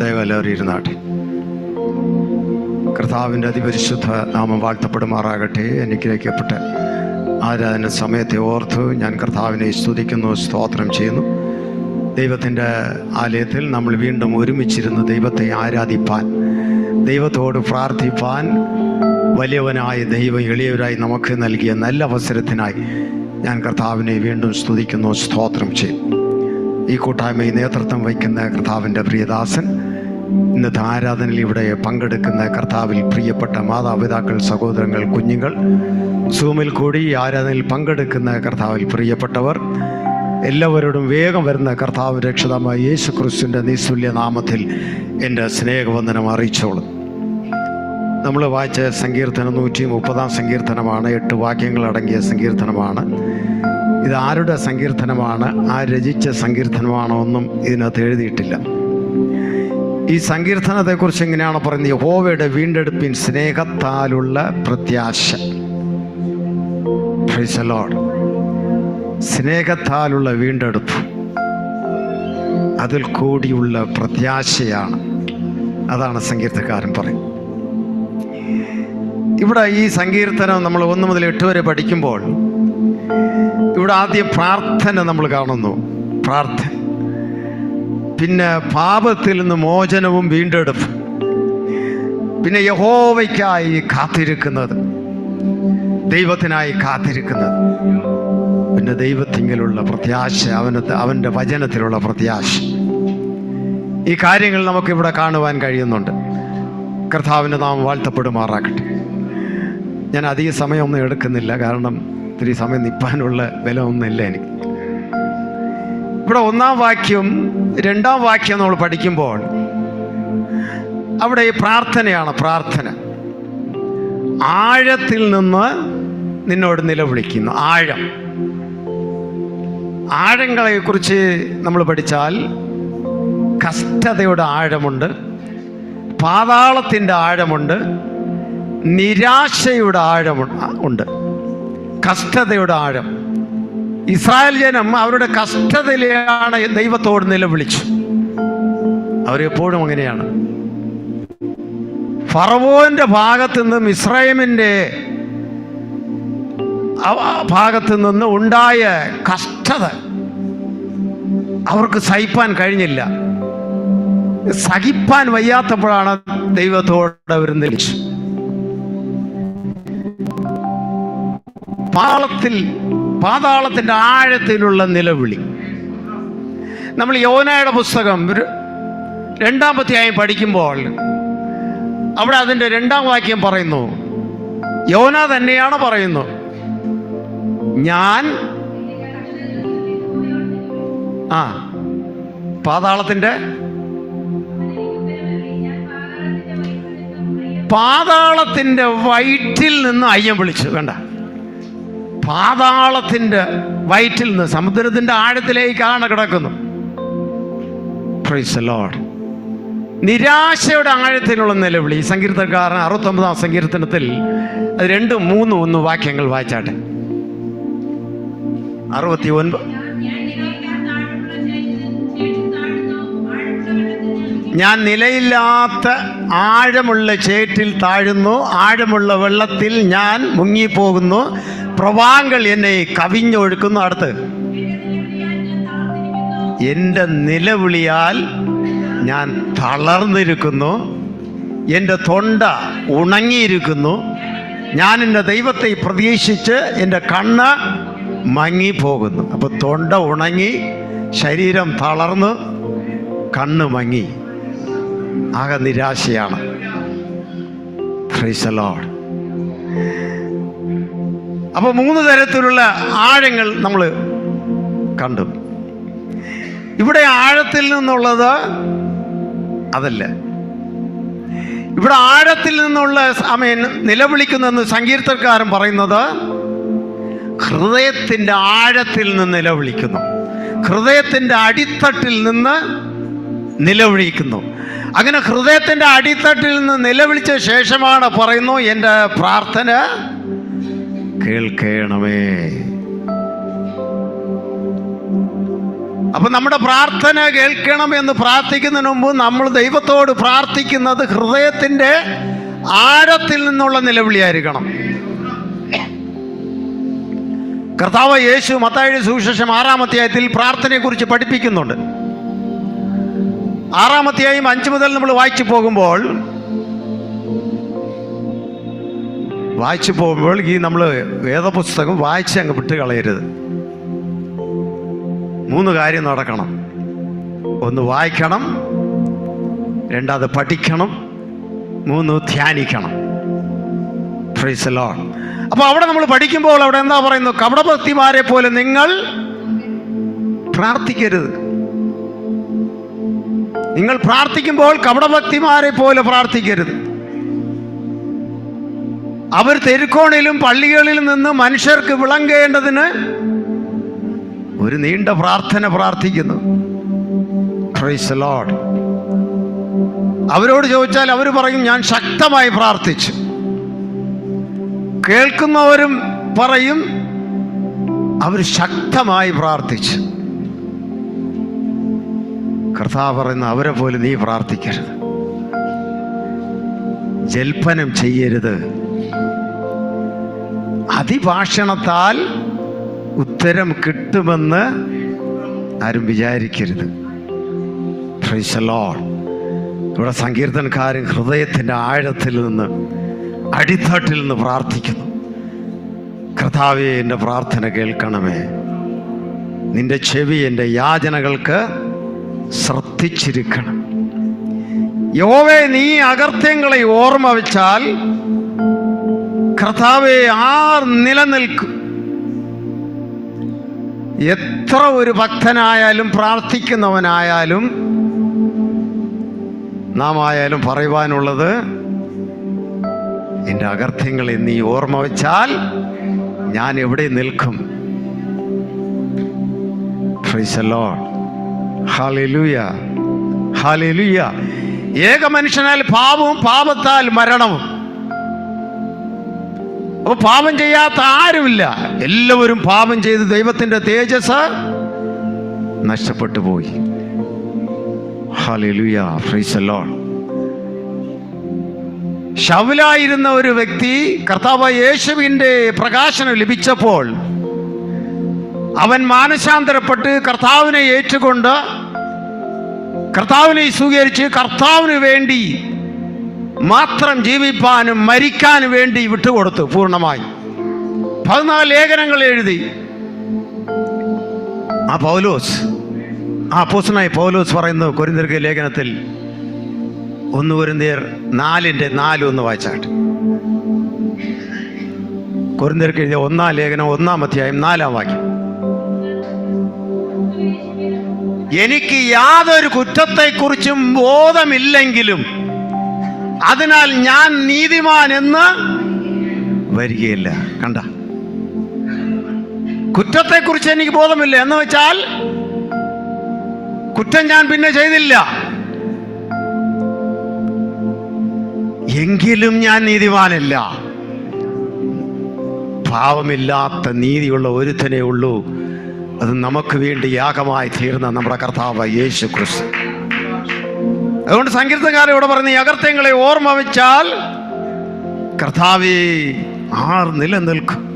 ദയവല്ലവരും ഇരുന്നാട്ടെ കർത്താവിന്റെ അതിപരിശുദ്ധ നാമം വാഴ്ത്തപ്പെടുമാറാകട്ടെ. അനുഗ്രഹിക്കപ്പെട്ട ആരാധന സമയത്തെ ഓർത്ത് ഞാൻ കർത്താവിനെ സ്തുതിക്കുന്നു സ്തോത്രം ചെയ്യുന്നു. ദൈവത്തിന്റെ ആലയത്തിൽ നമ്മൾ വീണ്ടും ഒരുമിച്ചിരുന്ന് ദൈവത്തെ ആരാധിപ്പാൻ ദൈവത്തോട് പ്രാർത്ഥിപ്പാൻ വലിയവനായ ദൈവം എളിയവരായി നമുക്ക് നൽകിയ നല്ല അവസരത്തിനായി ഞാൻ കർത്താവിനെ വീണ്ടും സ്തുതിക്കുന്നു സ്തോത്രം ചെയ്യും ഈ കൂട്ടായ്മയിൽ നേതൃത്വം വഹിക്കുന്ന കർത്താവിന്റെ പ്രിയദാസൻ ഇന്നത്തെ ആരാധനയിൽ ഇവിടെ പങ്കെടുക്കുന്ന കർത്താവിൽ പ്രിയപ്പെട്ട മാതാപിതാക്കൾ സഹോദരങ്ങൾ കുഞ്ഞുങ്ങൾ സൂമിൽ കൂടി ആരാധനയിൽ പങ്കെടുക്കുന്ന കർത്താവിൽ പ്രിയപ്പെട്ടവർ എല്ലാവരോടും വേഗം വരുന്ന കർത്താവ് രക്ഷിതമായ യേശു ക്രിസ്തുവിന്റെ നിസ്തുല്യ നാമത്തിൽ എന്റെ സ്നേഹവന്ദനം അറിയിച്ചോളും. നമ്മൾ വായിച്ച സങ്കീർത്തനം നൂറ്റി മുപ്പതാം സങ്കീർത്തനമാണ് എട്ട് വാക്യങ്ങൾ അടങ്ങിയ സങ്കീർത്തനമാണ്. ഇത് ആരുടെ സങ്കീർത്തനമാണ് ആ രചിച്ച സങ്കീർത്തനമാണോ ഒന്നും ഇതിനകത്ത് എഴുതിയിട്ടില്ല. ഈ സങ്കീർത്തനത്തെക്കുറിച്ച് എങ്ങനെയാണ് പറയുന്നത്? യഹോവയുടെ വീണ്ടെടുപ്പിൻ സ്നേഹത്താലുള്ള പ്രത്യാശ. സ്നേഹത്താലുള്ള വീണ്ടെടുപ്പ്. അതിൽ കൂടിയുള്ള പ്രത്യാശയാണ്. അതാണ് സങ്കീർത്തക്കാരൻ പറയും ഇവിടെ ഈ സങ്കീർത്തനം നമ്മൾ ഒന്ന് മുതൽ എട്ട് വരെ പഠിക്കുമ്പോൾ ഇവിടെ ആദ്യം പ്രാർത്ഥന നമ്മൾ കാണുന്നു. പ്രാർത്ഥന. പിന്നെ പാപത്തിൽ നിന്ന് മോചനവും വീണ്ടെടുപ്പും. പിന്നെ യഹോവയ്ക്കായി കാത്തിരിക്കുന്നത്. ദൈവത്തിനായി കാത്തിരിക്കുന്നത്. പിന്നെ ദൈവത്തിങ്കിലുള്ള പ്രത്യാശ അവന അവന്റെ വചനത്തിലുള്ള പ്രത്യാശ. ഈ കാര്യങ്ങൾ നമുക്കിവിടെ കാണുവാൻ കഴിയുന്നുണ്ട്. കർത്താവിന്റെ നാം വാഴ്ത്തപ്പെടുമാറാക്കട്ടെ ഞാൻ അധിക സമയമൊന്നും എടുക്കുന്നില്ല കാരണം ഇത്തിരി സമയം നിൽപ്പാനുള്ള ബലമൊന്നുമില്ല എനിക്ക്. ഇവിടെ ഒന്നാം വാക്യം രണ്ടാം വാക്യം നമ്മൾ പഠിക്കുമ്പോൾ അവിടെ ഈ പ്രാർത്ഥനയാണ് പ്രാർത്ഥന. ആഴത്തിൽ നിന്ന് നിന്നോട് നിലവിളിക്കുന്നു. ആഴം. ആഴങ്ങളെ കുറിച്ച് നമ്മൾ പഠിച്ചാൽ കഷ്ടതയുടെ ആഴമുണ്ട് പാതാളത്തിന്റെ ആഴമുണ്ട് നിരാശയുടെ ആഴമുണ്ട് ഉണ്ട്. കഷ്ടതയുടെ ആഴം. ഇസ്രായേൽ ജനം അവരുടെ കഷ്ടതയിലാണ് ദൈവത്തോട് നിലവിളിച്ചു. അവരെപ്പോഴും അങ്ങനെയാണ്. ഫറവോന്റെ ഭാഗത്തു നിന്നും ഇസ്രായേമിന്റെ ഭാഗത്തു നിന്ന് ഉണ്ടായ കഷ്ടത അവർക്ക് സഹിപ്പാൻ കഴിഞ്ഞില്ല. സഹിപ്പാൻ വയ്യാത്തപ്പോഴാണ് ദൈവത്തോട് അവർ നിലച്ചു പാളത്തിൽ പാതാളത്തിന്റെ ആഴത്തിലുള്ള നിലവിളി. നമ്മൾ യോനയുടെ പുസ്തകം രണ്ടാമത്തെ രണ്ടാമത്തെയായി പഠിക്കുമ്പോൾ അവിടെ അതിന്റെ രണ്ടാം വാക്യം പറയുന്നു. യോന തന്നെയാണ് പറയുന്നു. ഞാൻ ആ പാതാളത്തിന്റെ പാതാളത്തിന്റെ വയറ്റിൽ നിന്ന് അയ്യം വിളിച്ചു കണ്ട. പാതാളത്തിന്റെ വയറ്റിൽ നിന്ന് സമുദ്രത്തിന്റെ ആഴത്തിലേക്കാണ് കിടക്കുന്നു നിരാശയുടെ ആഴത്തിലുള്ള നിലവിളി. സങ്കീർത്തനക്കാരൻ അറുപത്തൊമ്പതാം സങ്കീർത്തനത്തിൽ അത് രണ്ടും മൂന്നും ഒന്ന് വാക്യങ്ങൾ വായിച്ചാട്ടെ. അറുപത്തി ഒൻപത് ഞാൻ നിലയില്ലാത്ത ആഴമുള്ള ചേറ്റിൽ താഴുന്നു ആഴമുള്ള വെള്ളത്തിൽ ഞാൻ മുങ്ങിപ്പോകുന്നു പ്രവാഹങ്ങൾ എന്നെ കവിഞ്ഞൊഴുക്കുന്നു അടുത്ത്. എന്റെ നിലവിളിയാൽ ഞാൻ തളർന്നിരിക്കുന്നു. എന്റെ തൊണ്ട ഉണങ്ങിയിരിക്കുന്നു. ഞാൻ എന്റെ ദൈവത്തെ പ്രതീക്ഷിച്ച് എന്റെ കണ്ണ് മങ്ങിപ്പോകുന്നു. അപ്പോൾ തൊണ്ട ഉണങ്ങി ശരീരം തളർന്ന് കണ്ണ് മങ്ങി. ആകെ നിരാശയാണ്. ഫ്രീസലോഡ് അപ്പോൾ മൂന്ന് തരത്തിലുള്ള ആഴങ്ങൾ നമ്മൾ കണ്ടു. ഇവിടെ ആഴത്തിൽ നിന്നുള്ളത് അതല്ല. ഇവിടെ ആഴത്തിൽ നിന്നുള്ള സമയം നിലവിളിക്കുന്നെന്ന് സങ്കീർത്തക്കാരൻ പറയുന്നത് ഹൃദയത്തിന്റെ ആഴത്തിൽ നിന്ന് നിലവിളിക്കുന്നു. ഹൃദയത്തിന്റെ അടിത്തട്ടിൽ നിന്ന് നിലവിളിക്കുന്നു. അങ്ങനെ ഹൃദയത്തിന്റെ അടിത്തട്ടിൽ നിന്ന് നിലവിളിച്ച ശേഷമാണ് പറയുന്നു എന്റെ പ്രാർത്ഥന കേൾക്കണമേ. അപ്പം നമ്മുടെ പ്രാർത്ഥന കേൾക്കണം എന്ന് പ്രാർത്ഥിക്കുന്നതിന് മുമ്പ് നമ്മൾ ദൈവത്തോട് പ്രാർത്ഥിക്കുന്നത് ഹൃദയത്തിന്റെ ആഴത്തിൽ നിന്നുള്ള നിലവിളിയായിരിക്കണം. കർത്താവ് യേശു മത്തായുടെ സുവിശേഷം ആറാമധ്യായത്തിൽ പ്രാർത്ഥനയെക്കുറിച്ച് പഠിപ്പിക്കുന്നുണ്ട്. ആറാമത്തെയായും അഞ്ചു മുതൽ നമ്മൾ വായിച്ചു പോകുമ്പോൾ വായിച്ചു പോകുമ്പോൾ ഈ നമ്മൾ വേദപുസ്തകം വായിച്ച് അങ്ങ് വിട്ട് കളയരുത്. മൂന്ന് കാര്യം നടക്കണം. ഒന്ന് വായിക്കണം. രണ്ടാമത് പഠിക്കണം. മൂന്ന് ധ്യാനിക്കണം. ഫ്രീസ് ലോൺ അപ്പോൾ അവിടെ നമ്മൾ പഠിക്കുമ്പോൾ അവിടെ എന്താ പറയുന്നു? കപടഭക്തിമാരെ പോലെ നിങ്ങൾ പ്രാർത്ഥിക്കരുത്. നിങ്ങൾ പ്രാർത്ഥിക്കുമ്പോൾ കപടഭക്തിമാരെ പോലെ പ്രാർത്ഥിക്കരുത്. അവർ തെരുക്കോണിലും പള്ളികളിൽ നിന്ന് മനുഷ്യർക്ക് വിളങ്ങേണ്ടതിന് ഒരു നീണ്ട പ്രാർത്ഥന പ്രാർത്ഥിക്കുന്നു. അവരോട് ചോദിച്ചാൽ അവർ പറയും ഞാൻ ശക്തമായി പ്രാർത്ഥിച്ചു. കേൾക്കുന്നവരും പറയും അവർ ശക്തമായി പ്രാർത്ഥിച്ചു. കർത്താവ് പറയുന്ന അവരെ പോലെ നീ പ്രാർത്ഥിക്കരുത്. ജൽപ്പനം ചെയ്യരുത്. അതിഭാഷണത്താൽ ഉത്തരം കിട്ടുമെന്ന് ആരും വിചാരിക്കരുത്. ഇവിടെ സങ്കീർത്തനക്കാരൻ ഹൃദയത്തിന്റെ ആഴത്തിൽ നിന്ന് അടിത്തട്ടിൽ നിന്ന് പ്രാർത്ഥിക്കുന്നു. കർത്താവെ എന്റെ പ്രാർത്ഥന കേൾക്കണമേ. നിന്റെ ചെവി എന്റെ യാചനകൾക്ക് ശ്രദ്ധിച്ചിരിക്കണം. യോവേ നീ അകർത്യങ്ങളെ ഓർമ്മ വെച്ചാൽ കർത്താവെ ആർ നിലനിൽക്കും. എത്ര ഒരു ഭക്തനായാലും പ്രാർത്ഥിക്കുന്നവനായാലും നാം ആയാലും പറയുവാനുള്ളത് എന്റെ അകർത്ഥ്യങ്ങളെ നീ ഓർമ്മ വെച്ചാൽ ഞാൻ എവിടെ നിൽക്കും. ഏക മനുഷ്യനാൽ പാപവും പാപത്താൽ മരണവും. അപ്പൊ പാപം ചെയ്യാത്ത ആരുമില്ല. എല്ലാവരും പാപം ചെയ്ത് ദൈവത്തിന്റെ തേജസ് നഷ്ടപ്പെട്ടു പോയി. ശവലായിരുന്ന ഒരു വ്യക്തി കർത്താവ് യേശുവിന്റെ പ്രകാശനം ലഭിച്ചപ്പോൾ അവൻ മാനസാന്തരപ്പെട്ട് കർത്താവിനെ ഏറ്റുകൊണ്ട് കർത്താവിനെ സ്വീകരിച്ച് കർത്താവിന് വേണ്ടി മാത്രം ജീവിപ്പാനും മരിക്കാനും വേണ്ടി വിട്ടുകൊടുത്തു പൂർണമായി. പതിനാല് ലേഖനങ്ങൾ എഴുതി. ആ പൗലോസ് ആ പോസ്റ്റനായി പൗലോസ് പറയുന്നു കൊരിന്തിർക്ക് ലേഖനത്തിൽ ഒന്ന് കൊരിന്തിയർ നാലിന്റെ നാല് ഒന്ന് വായിച്ചാട്ട് കൊരിന്തിർക്ക് എഴുതിയ ഒന്നാം ലേഖനം ഒന്നാം അധ്യായം നാലാം വാക്യം. എനിക്ക് യാതൊരു കുറ്റത്തെക്കുറിച്ചും ബോധമില്ലെങ്കിലും അതിനാൽ ഞാൻ നീതിമാൻ എന്ന് വരികയില്ല. കണ്ട? കുറ്റത്തെക്കുറിച്ച് എനിക്ക് ബോധമില്ല. എന്ന് വെച്ചാൽ കുറ്റം ഞാൻ പിന്നെ ചെയ്തില്ല. എങ്കിലും ഞാൻ നീതിമാനല്ല. പാവമില്ലാത്ത നീതിയുള്ള ഒരുത്തനേ ഉള്ളൂ. അത് നമുക്ക് വേണ്ടി യാഗമായി തീർന്ന നമ്മുടെ കർത്താവ് യേശു ക്രിസ്തു അതുകൊണ്ട് സങ്കീർത്തകാരൻ ഇവിടെ പറഞ്ഞ ഈ അകർത്യങ്ങളെ ഓർമ്മ വെച്ചാൽ കർത്താവേ ആർ നിലനിൽക്കും.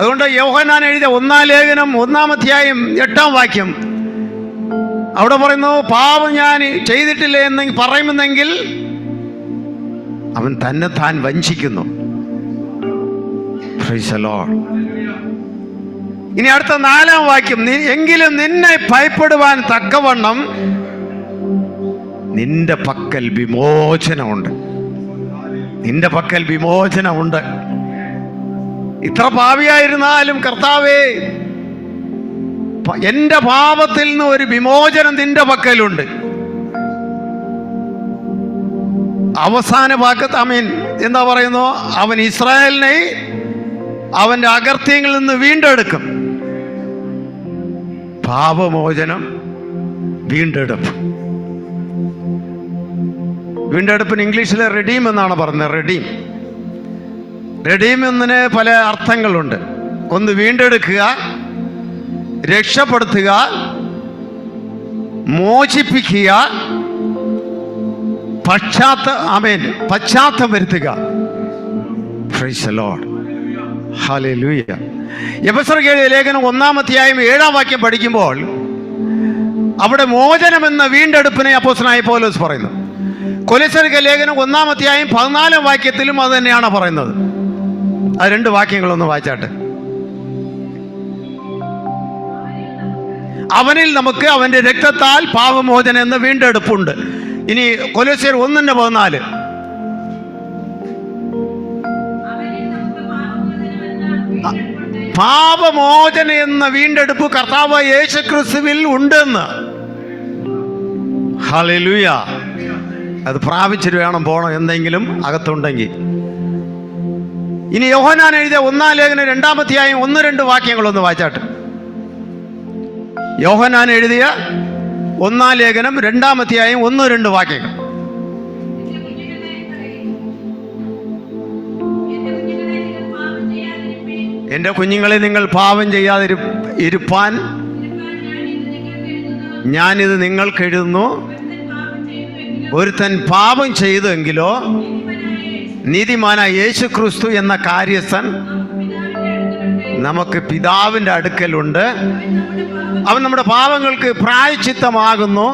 അതുകൊണ്ട് യോഹനാൻ എഴുതിയ ഒന്നാം ലേഖനം ഒന്നാം അധ്യായം എട്ടാം വാക്യം. അവിടെ പറയുന്നു പാപം ഞാൻ ചെയ്തിട്ടില്ല എന്ന് പറയുമെന്നെങ്കിൽ അവൻ തന്നെ താൻ വഞ്ചിക്കുന്നു. Lord. ഇനി അടുത്ത നാലാം വാക്യം എങ്കിലും നിന്നെ ഭയപ്പെടുവാൻ തക്കവണ്ണം നിന്റെ പക്കൽ വിമോചനമുണ്ട്. നിന്റെ പക്കൽ വിമോചനമുണ്ട്. ഇത്ര പാവിയായിരുന്നാലും കർത്താവേ എന്റെ പാപത്തിൽ നിന്ന് ഒരു വിമോചനം നിന്റെ പക്കലുണ്ട്. അവസാന ഭാഗത്ത് അമീൻ എന്താ പറയുന്നു? അവൻ ഇസ്രായേലിനെ അവന്റെ അകർത്യങ്ങളിൽ നിന്ന് വീണ്ടെടുക്കും. പാപമോചനം വീണ്ടെടുപ്പ്. വീണ്ടെടുപ്പിന് ഇംഗ്ലീഷിലെ റെഡീം എന്നാണ് പറഞ്ഞത്. റെഡീം റെഡീം എന്നതിന് പല അർത്ഥങ്ങളുണ്ട്. ഒന്ന് വീണ്ടെടുക്കുക രക്ഷപ്പെടുത്തുക മോചിപ്പിക്കുക പശ്ചാത്ത അമേൻ പശ്ചാത്തം വരുത്തുക. ഫ്രൈസ് the ലേഖനം ഒന്നാമത്തെയായും ഏഴാം വാക്യം പഠിക്കുമ്പോൾ അവിടെ മോചനം എന്ന വീണ്ടെടുപ്പിനെ അപ്പോസനായ പോലീസ് പറയുന്നു. കൊലസർഗ ലേഖനം ഒന്നാമത്തെയായും പതിനാലാം വാക്യത്തിലും അത് തന്നെയാണ് പറയുന്നത്. ആ രണ്ട് വാക്യങ്ങളൊന്ന് വായിച്ചാട്ടെ. അവനിൽ നമുക്ക് അവന്റെ രക്തത്താൽ പാപമോചനം എന്ന വീണ്ടെടുപ്പുണ്ട്. ഇനി കൊലശ്ശേരി ഒന്നിന്റെ പതിനാല്. പാപമോചന എന്ന വീണ്ടെടുപ്പ് കർത്താവ് യേശു ക്രിസ്തുവിൽ ഉണ്ടെന്ന്. ഹലലുയ അത് പ്രാപിച്ചിട്ട് വേണം പോകണം എന്തെങ്കിലും അകത്തുണ്ടെങ്കിൽ. ഇനി യോഹനാൻ എഴുതിയ ഒന്നാം ലേഖനം രണ്ടാമത്തെയായും ഒന്ന് രണ്ട് വാക്യങ്ങളൊന്ന് വായിച്ചാട്ട്. യോഹനാൻ എഴുതിയ ഒന്നാം ലേഖനം രണ്ടാമത്തെയായും ഒന്ന് രണ്ട് വാക്യങ്ങൾ. എന്റെ കുഞ്ഞുങ്ങളെ നിങ്ങൾ പാപം ചെയ്യാതിരി ഇരുപ്പാൻ ഞാനിത് നിങ്ങൾക്ക് എഴുതുന്നു. ഒരുത്തൻ പാപം ചെയ്തെങ്കിലോ നീതിമാനായ യേശു ക്രിസ്തു എന്ന കാര്യസ്ഥൻ നമുക്ക്. പിതാവിന്റെ അടുക്കലുണ്ട് അവൻ നമ്മുടെ പാപങ്ങൾക്ക് പ്രായച്ചിത്തമാകുന്നു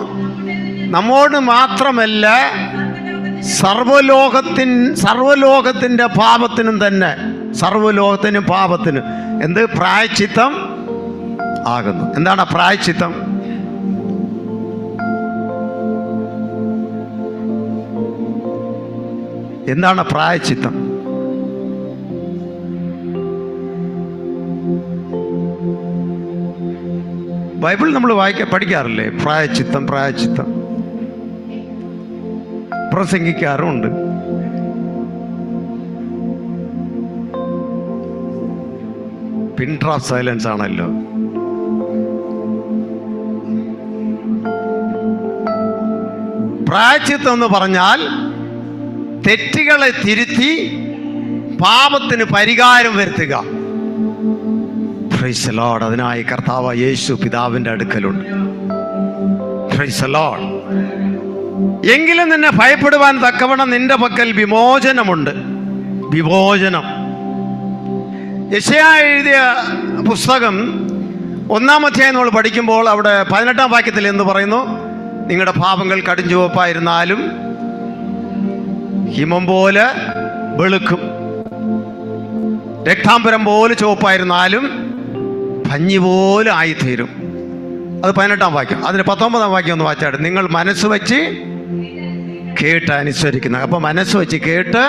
നമ്മോട് മാത്രമല്ല സർവലോകത്തിൻ സർവലോകത്തിന്റെ പാപത്തിനും തന്നെ സർവലോകത്തിനും പാപത്തിനും എന്ത്? പ്രായച്ചിത്തം ആകുന്നു. എന്താണ് പ്രായച്ചിത്തം? എന്താണ് പ്രായച്ചിത്തം? ബൈബിൾ നമ്മൾ വായിക്ക പഠിക്കാറില്ലേ? പ്രായച്ചിത്തം പ്രായച്ചിത്തം. പ്രസംഗിക്കാറുമുണ്ട്. പിൻ ഡ്രോപ്പ് സൈലൻസ് ആണല്ലോ. പ്രായച്ചിത്തം എന്ന് പറഞ്ഞാൽ തെറ്റുകളെ തിരുത്തി പാപത്തിന് പരിഹാരം വരുത്തുക. ലോഡ്. അതിനായി കർത്താവ് യേശു പിതാവിന്റെ അടുക്കലുണ്ട്. ലോഡ്. എങ്കിലും നിന്നെ ഭയപ്പെടുവാൻ തക്കവണ്ണം നിന്റെ പക്കൽ വിമോചനമുണ്ട്. വിമോചനം. യശയ എഴുതിയ പുസ്തകം ഒന്നാം അധ്യായം നമ്മൾ പഠിക്കുമ്പോൾ അവിടെ പതിനെട്ടാം വാക്യത്തിൽ എന്ന് പറയുന്നു നിങ്ങളുടെ പാപങ്ങൾ കടുംചുവപ്പായിരുന്നാലും ഹിമം പോലെ വെളുക്കും. രക്താംബരം പോലെ ചുവപ്പായിരുന്നാലും ഭഞ്ഞി പോലെ ആയിത്തീരും. അത് പതിനെട്ടാം വാക്യം. അതിന് പത്തൊമ്പതാം വാക്യം ഒന്ന് വായിച്ചാട്ട് നിങ്ങൾ മനസ്സ് വെച്ച് കേട്ട് അനുസരിക്കുന്ന. അപ്പോൾ മനസ്സ് വെച്ച് കേട്ട്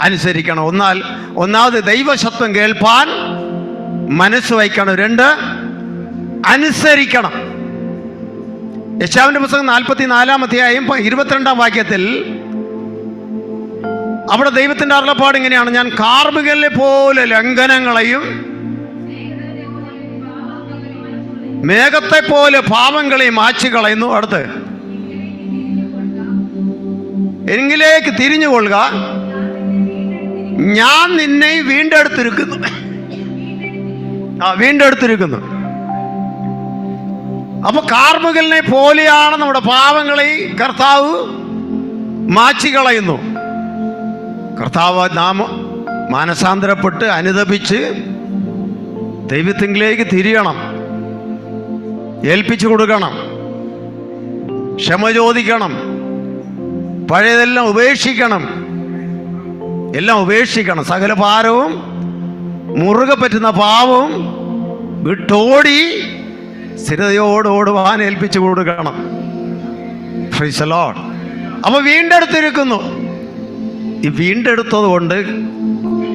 അനുസരിക്കണം. ഒന്നാൽ ഒന്നാമത് ദൈവശത്വം കേൾപ്പാൻ മനസ്സ് വയ്ക്കണം. രണ്ട് അനുസരിക്കണം. യശാവിന്റെ പുസ്തകം നാൽപ്പത്തി നാലാം അധ്യായം ഇരുപത്തിരണ്ടാം വാക്യത്തിൽ അവിടെ ദൈവത്തിന്റെ അരുളപ്പാട് ഇങ്ങനെയാണ്. ഞാൻ കാർമികലെ പോലെ ലംഘനങ്ങളെയും മേഘത്തെ പോലെ പാവങ്ങളെയും മാച്ചു കളയുന്നു അടുത്ത് എങ്കിലേക്ക് തിരിഞ്ഞുകൊള്ളുക. ഞാൻ നിന്നെ വീണ്ടെടുത്തിരിക്കുന്നു. ആ വീണ്ടെടുത്തിരിക്കുന്നു. അപ്പൊ കാർമുകലിനെ പോലെയാണ് നമ്മുടെ പാവങ്ങളെ കർത്താവ് മാച്ചി കളയുന്നു. കർത്താവ് നാം മാനസാന്തരപ്പെട്ട് അനുദപിച്ച് ദൈവത്തിങ്കിലേക്ക് തിരിയണം. ഏൽപ്പിച്ചു കൊടുക്കണം. ക്ഷമ ചോദിക്കണം. പഴയതെല്ലാം ഉപേക്ഷിക്കണം. എല്ലാം ഉപേക്ഷിക്കണം. സകല ഭാരവും മുറുകെ പറ്റുന്ന പാവവും വിട്ടോടി സ്ഥിരതയോട് ഓടുവാൻ ഏൽപ്പിച്ചു കൊടുക്കണം. അപ്പൊ വീണ്ടെടുത്തിരിക്കുന്നു. ഈ വീണ്ടെടുത്തത് കൊണ്ട്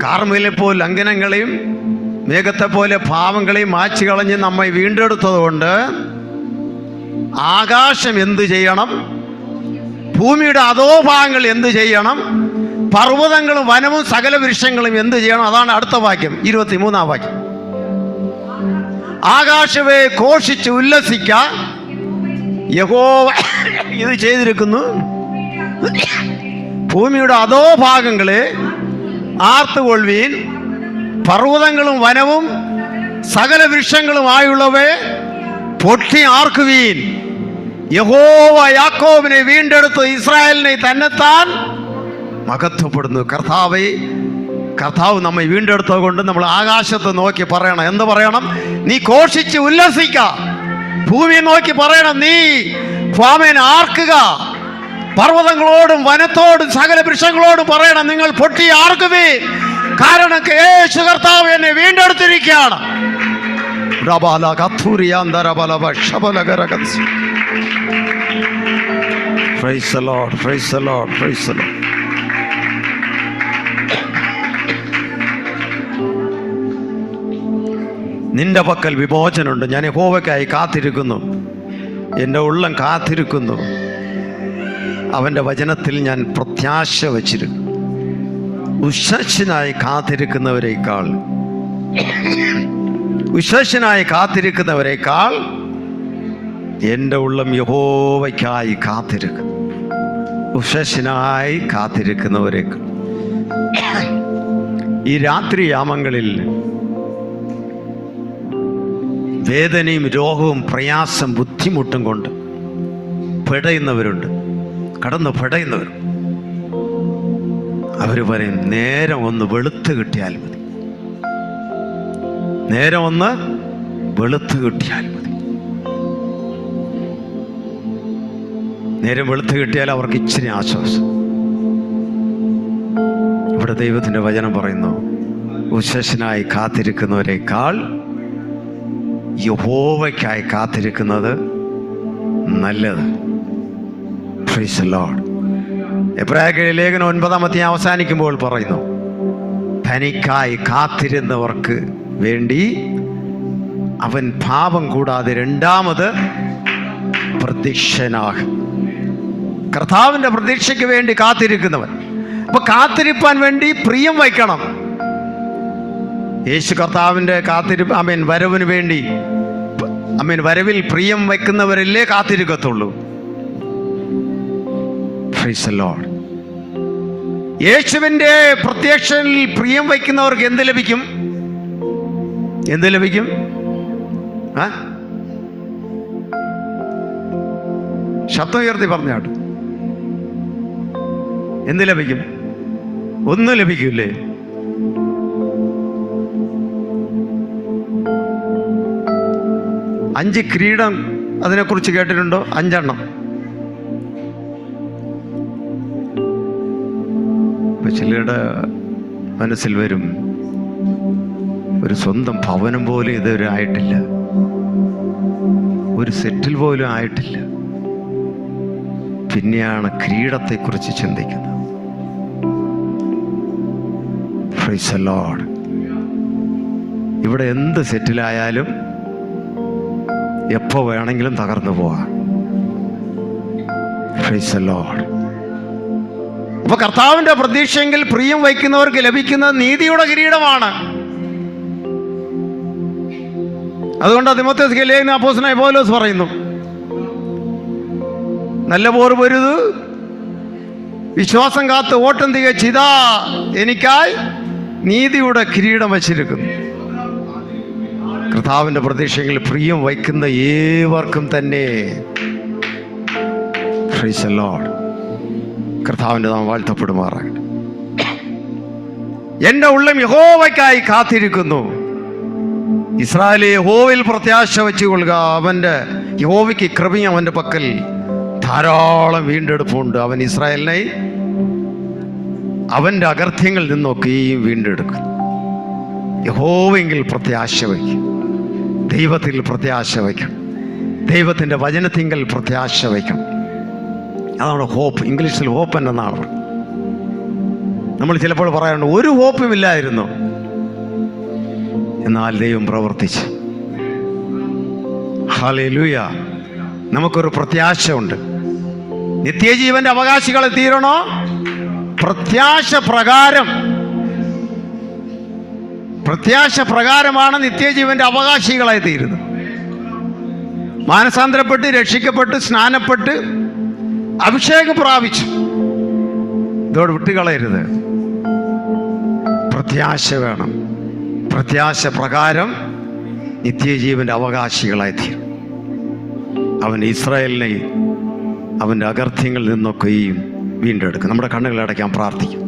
കാർമയിലെ പോലെ ലംഘനങ്ങളെയും മേഘത്തെ പോലെ പാവങ്ങളെയും മാച്ചു കളഞ്ഞ് നമ്മെ വീണ്ടെടുത്തത് കൊണ്ട് ആകാശം എന്തു ചെയ്യണം? ഭൂമിയുടെ അതോ ഭാഗങ്ങൾ എന്തു ചെയ്യണം? പർവതങ്ങളും വനവും സകല വൃക്ഷങ്ങളും എന്ത് ചെയ്യണം? അതാണ് അടുത്ത വാക്യം ഇരുപത്തി മൂന്നാം വാക്യം. ആകാശവേ ഘോഷിച്ച് ഉല്ലസിക്ക. യഹോവ ഇത് ചെയ്തിരിക്കുന്നു. ഭൂമിയുടെ അതോ ഭാഗങ്ങളെ ആർത്തുകൊള്ളുവീൻ. പർവതങ്ങളും വനവും സകല വൃക്ഷങ്ങളും വൃക്ഷങ്ങളുമായുള്ളവയെ പൊട്ടി ആർക്കുവീൻ. യഹോവ യാക്കോബിനെ വീണ്ടെടുത്ത് ഇസ്രായേലിനെ തന്നെത്താൻ മഹത്വപ്പെടുന്നു. കർത്താവേ കർത്താവ് നമ്മെ വീണ്ടെടുത്തത് കൊണ്ട് നമ്മൾ ആകാശത്ത് നോക്കി പറയണം. എന്ത് പറയണം? നീ ഘോഷിച്ച് ഉല്ലസിക്ക. ഭൂമി നോക്കി പറയണം. നീ ഫാമേൻ ആർക്കുക. പർവതങ്ങളോടും വനത്തോടും സകല വൃക്ഷങ്ങളോടും പറയണം. നിങ്ങൾ പൊട്ടി ആർക്കുവേ കാരണം യേശു കർത്താവ് എന്നെ വീണ്ടെടുത്തിരിക്കുകയാണ്. പ്രൈസ് കത്തൂരിയാന്തരബലവ ശബലകരകൻസ്. Praise the Lord, നിന്റെ പക്കൽ വിമോചനമുണ്ട്. ഞാൻ യഹോവയ്ക്കായി കാത്തിരിക്കുന്നു. എന്റെ ഉള്ളം കാത്തിരിക്കുന്നു. അവന്റെ വചനത്തിൽ ഞാൻ പ്രത്യാശ വച്ചിരുന്നു ഉഷസ്സിനായി കാത്തിരിക്കുന്നവരേക്കാൾ ഉഷസ്സിനായി കാത്തിരിക്കുന്നവരേക്കാൾ എന്റെ ഉള്ളം യഹോവയ്ക്കായി കാത്തിരിക്കുന്നു. ഉഷസ്സിനായി കാത്തിരിക്കുന്നവരേക്കാൾ. ഈ രാത്രിയാമങ്ങളിൽ വേദനയും രോഗവും പ്രയാസം ബുദ്ധിമുട്ടും കൊണ്ട് പെടയുന്നവരുണ്ട്. കടന്ന് പെടയുന്നവർ അവർ പറയും നേരം ഒന്ന് വെളുത്ത് കിട്ടിയാൽ മതി. നേരം ഒന്ന് വെളുത്ത് കിട്ടിയാൽ മതി. നേരം വെളുത്ത് കിട്ടിയാൽ അവർക്ക് ഇച്ചിരി ആശ്വാസം. ഇവിടെ ദൈവത്തിന്റെ വചനം പറയുന്നു ഉശസ്സിനായി കാത്തിരിക്കുന്നവരെക്കാൾ യഹോവയ്ക്കായി കാത്തിരിക്കുന്നത് നല്ലത്. The Lord. എബ്രാഹിം ലേഖനം ഒൻപതാമത്തെ അവസാനിക്കുമ്പോൾ പറയുന്നു തനിക്കായി കാത്തിരുന്നവർക്ക് വേണ്ടി അവൻ പാപം കൂടാതെ രണ്ടാമത് പ്രത്യക്ഷനാകും. കർത്താവിന്റെ പ്രതീക്ഷയ്ക്ക് വേണ്ടി കാത്തിരിക്കുന്നവൻ. അപ്പൊ കാത്തിരിപ്പാൻ വേണ്ടി പ്രിയം വയ്ക്കണം യേശു കർത്താവിന്റെ കാത്തിരിപ്പ് അമീൻ വരവിന് വേണ്ടി അമീൻ വരവിൽ പ്രിയം വയ്ക്കുന്നവരല്ലേ കാത്തിരിക്കത്തുള്ളൂ. യേശുവിന്റെ പ്രത്യക്ഷനിൽ പ്രിയം വയ്ക്കുന്നവർക്ക് എന്ത് ലഭിക്കും? എന്ത് ലഭിക്കും? ആ? ശബ്ദം ഉയർത്തി പറഞ്ഞാട്ടു എന്ത് ലഭിക്കും? ഒന്നും ലഭിക്കൂലേ അഞ്ച് കിരീടം അതിനെക്കുറിച്ച് കേട്ടിട്ടുണ്ടോ? അഞ്ചെണ്ണം. ഇപ്പൊ ചിലരുടെ മനസ്സിൽ വരും ഒരു സ്വന്തം ഭവനം പോലും ഇതുവരെ ആയിട്ടില്ല. ഒരു സെറ്റിൽ പോലും ആയിട്ടില്ല. പിന്നെയാണ് കിരീടത്തെക്കുറിച്ച് ചിന്തിക്കുന്നത്. ഇവിടെ എന്ത് സെറ്റിലായാലും എപ്പോ വേണമെങ്കിലും തകർന്നു പോവാം. അപ്പൊ കർത്താവിന്റെ പ്രതീക്ഷയെങ്കിൽ പ്രിയം വഹിക്കുന്നവർക്ക് ലഭിക്കുന്ന നീതിയുടെ കിരീടമാണ്. അതുകൊണ്ട് അതിമത്തെ പൗലോസ് പറയുന്നു നല്ല പോർ പൊരുത് വിശ്വാസം കാത്ത് ഓട്ടം തികച്ചിതാ എനിക്കായി നീതിയുടെ കിരീടം വച്ചിരിക്കുന്നു. കർത്താവിന്റെ പ്രതീക്ഷകൾ പ്രിയം വയ്ക്കുന്ന ഏവർക്കും തന്നെ. കർത്താവിന്റെ നാം വാഴ്ത്തപ്പെടുമാറാകട്ടെ. എന്റെ ഉള്ളം യഹോവയ്ക്കായി കാത്തിരിക്കുന്നു. ഇസ്രായേലെ യഹോവയിൽ പ്രത്യാശ വെച്ചുകൊള്ളുക. അവന്റെ യഹോവയ്ക്ക് കൃപയും അവന്റെ പക്കൽ ധാരാളം വീണ്ടെടുപ്പുണ്ട്. അവൻ ഇസ്രായേലിനെ അവന്റെ അകർത്ഥ്യങ്ങളിൽ നിന്നൊക്കെയും വീണ്ടെടുക്കും. യഹോവെങ്കിൽ പ്രത്യാശ വയ്ക്കും. ദൈവത്തിൽ പ്രത്യാശ വയ്ക്കണം ദൈവത്തിന്റെ വചനത്തിങ്കൽ പ്രത്യാശ വയ്ക്കണം അതാണ് ഹോപ്പ് ഇംഗ്ലീഷിൽ ഹോപ്പ് എന്നാണ്. നമ്മൾ ചിലപ്പോൾ പറയാറുണ്ട് ഒരു ഹോപ്പും ഇല്ലായിരുന്നു. എന്നാൽ ദൈവം പ്രവർത്തിച്ചു. ഹല്ലേലൂയ നമുക്കൊരു പ്രത്യാശ ഉണ്ട്. നിത്യജീവന്റെ അവകാശികളെ തീരണോ? പ്രത്യാശ പ്രകാരം പ്രത്യാശ പ്രകാരമാണ് നിത്യജീവന്റെ അവകാശികളായി തീരുന്നത്. മാനസാന്തരപ്പെട്ട് രക്ഷിക്കപ്പെട്ട് സ്നാനപ്പെട്ട് അഭിഷേകം പ്രാപിച്ചു. ഇതോട് വിട്ടുകളയരുത്. പ്രത്യാശ വേണം. പ്രത്യാശ പ്രകാരം നിത്യജീവന്റെ അവകാശികളായി തീരും. അവൻ ഇസ്രായേലിനെ അവന്റെ അകർത്ഥ്യങ്ങളിൽ നിന്നൊക്കെയും വീണ്ടെടുക്കും. നമ്മുടെ കണ്ണുകളടയ്ക്കാൻ പ്രാർത്ഥിക്കും.